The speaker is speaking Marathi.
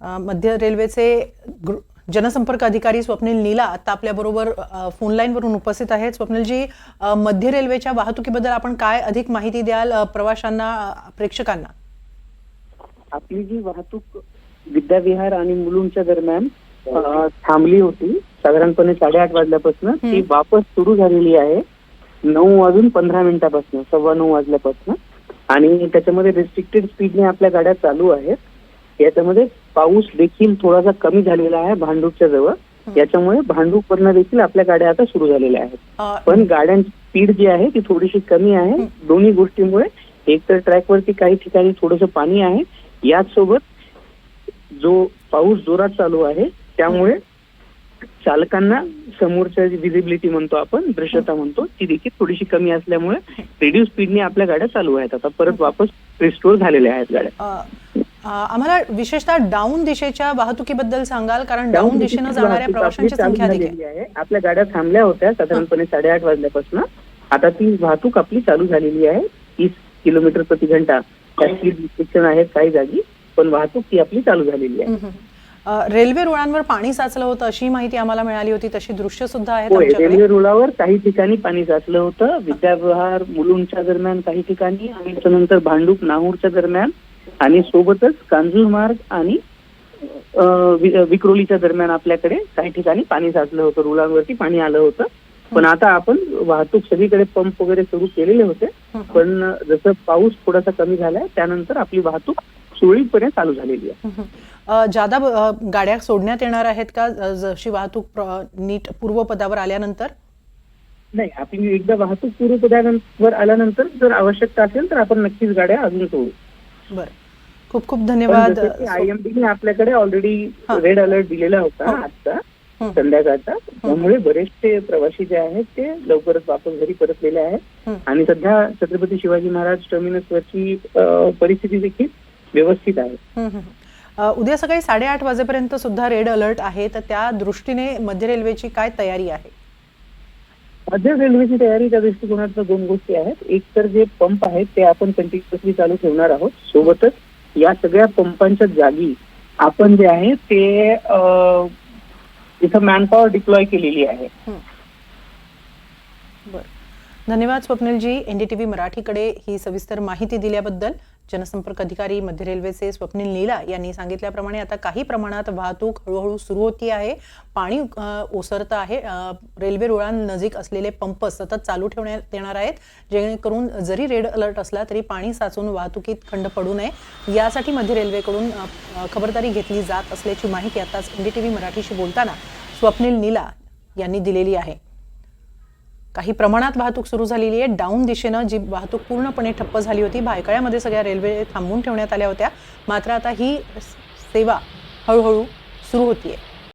मध्य रेल्वेचे जनसंपर्क अधिकारी स्वप्नील नीला आता आपल्याबरोबर अ, फोन लाईनवरून उपस्थित आहेत. स्वप्नीलजी मध्य रेल्वेच्या वाहतुकीबद्दल आपण काय अधिक माहिती द्याल प्रवाशांना प्रेक्षकांना? आपली जी वाहतूक विद्याविहार आणि मुलुंडच्या दरम्यान थांबली होती साधारणपणे साडेआठ वाजल्यापासून ती. वापस सुरू झालेली आहे नऊ वाजून पंधरा मिनिटापासून सव्वा नऊ वाजल्यापासून. आणि त्याच्यामध्ये रिस्ट्रिक्टेड स्पीडने आपल्या गाड्या चालू आहेत. याच्यामध्ये पाऊस देखील थोडासा कमी झालेला आहे भांडूपच्या जवळ. याच्यामुळे भांडूपवरनं देखील आपल्या गाड्या आता सुरू झालेल्या आहेत. पण गाड्यांची स्पीड जी आहे ती थोडीशी कमी आहे. दोन्ही गोष्टींमुळे एक तर ट्रॅकवरती काही ठिकाणी थोडंसं पाणी आहे. याच सोबत जो पाऊस जोरात चालू आहे त्यामुळे चालकांना समोरच्या विजिबिलिटी म्हणतो आपण दृश्यता म्हणतो ती देखील थोडीशी कमी असल्यामुळे रेड्यूस स्पीडने आपल्या गाड्या चालू आहेत. आता परत वापस रिस्टोर झालेल्या आहेत गाड्या. आम्हाला विशेषतः डाऊन दिशेच्या वाहतुकीबद्दल सांगाल कारण डाऊन दिशेनं जाणाऱ्या प्रवाशांची संख्या अधिक आहे. आपल्या गाड्या थांबल्या होत्या साधारणपणे साडेआठ वाजल्यापासून. आता ती वाहतूक आपली चालू झालेली आहे. तीस किलोमीटर प्रति घंटा. रिस्ट्रिक्शन आहेत काही जागी पण वाहतूक ती आपली चालू झालेली आहे. रेल्वे रुळांवर पाणी साचलं होतं अशी माहिती आम्हाला मिळाली होती तशी दृश्य सुद्धा आहेत रेल्वे रुळावर काही ठिकाणी पाणी साचलं होतं. विद्याविहार मुलुंडच्या दरम्यान काही ठिकाणी आणि त्यानंतर भांडूप नाहूरच्या दरम्यान. आणि सोबतच कांजूरमार्ग आणि विक्रोलीच्या दरम्यान आपल्याकडे काही ठिकाणी पाणी साचलं होतं. रुळांवरती पाणी आलं होतं. पण आता आपण वाहतूक सगळीकडे पंप वगैरे सुरू केलेले होते. पण जसं पाऊस थोडासा कमी झालाय त्यानंतर आपली वाहतूक सुरळीतपणे चालू झालेली आहे. जादा गाड्या सोडण्यात येणार आहेत का? जशी वाहतूक नीट पूर्वपदावर आल्यानंतर? नाही आपली एकदा वाहतूक पूर्वपदावर आल्यानंतर जर आवश्यकता असेल तर आपण नक्कीच गाड्या अजून सोडू. बरं. खूप खूप धन्यवाद. आयएमडीने आपल्याकडे ऑलरेडी. रेड अलर्ट दिलेला होता हो. आजचा. संध्याकाळचा. त्यामुळे बरेचसे प्रवासी जे आहेत ते लवकरच वापस घरी परतलेले आहेत. आणि सध्या छत्रपती शिवाजी महाराज टर्मिनस वरची परिस्थिती देखील व्यवस्थित आहे. उद्या सकाळी साडेआठ वाजेपर्यंत सुद्धा रेड अलर्ट आहे. तर त्या दृष्टीने मध्य रेल्वेची काय तयारी आहे? मध्य रेल्वेची तयारीच्या दृष्टिकोनात दोन गोष्टी आहेत. एक तर जे पंप आहेत ते आपण कंटिन्युअसली चालू ठेवणार आहोत. सोबतच या सगळ्या पंपांच्या जागी आपण जे आहे ते अ, इथं मॅनपॉवर डिप्लॉय केलेली आहे. धन्यवाद स्वप्नीलजी. एनडीटीव्ही मराठीकडे ही सविस्तर माहिती दिल्याबद्दल. जनसंपर्क अधिकारी मध्य रेल्वेचे स्वप्नील नीला यांनी सांगितल्याप्रमाणे आता काही प्रमाणात वाहतूक हळूहळू सुरू होती आहे. पाणी ओसरतं आहे. रेल्वे रुळांनजीक असलेले पंप सतत चालू ठेवण्यात येणार आहेत. जेणेकरून जरी रेड अलर्ट असला तरी पाणी साचून वाहतुकीत खंड पडू नये. यासाठी मध्य रेल्वेकडून खबरदारी घेतली जात असल्याची माहिती आताच एनडीटीव्ही मराठीशी बोलताना स्वप्नील नीला यांनी दिलेली आहे. काही प्रमाणात वाहतूक सुरू झालेली आहे. डाऊन दिशेनं जी वाहतूक पूर्णपणे ठप्प झाली होती भायखळ्यामध्ये सगळ्या रेल्वे थांबवून ठेवण्यात आल्या होत्या. मात्र आता ही सेवा हळूहळू सुरू होती आहे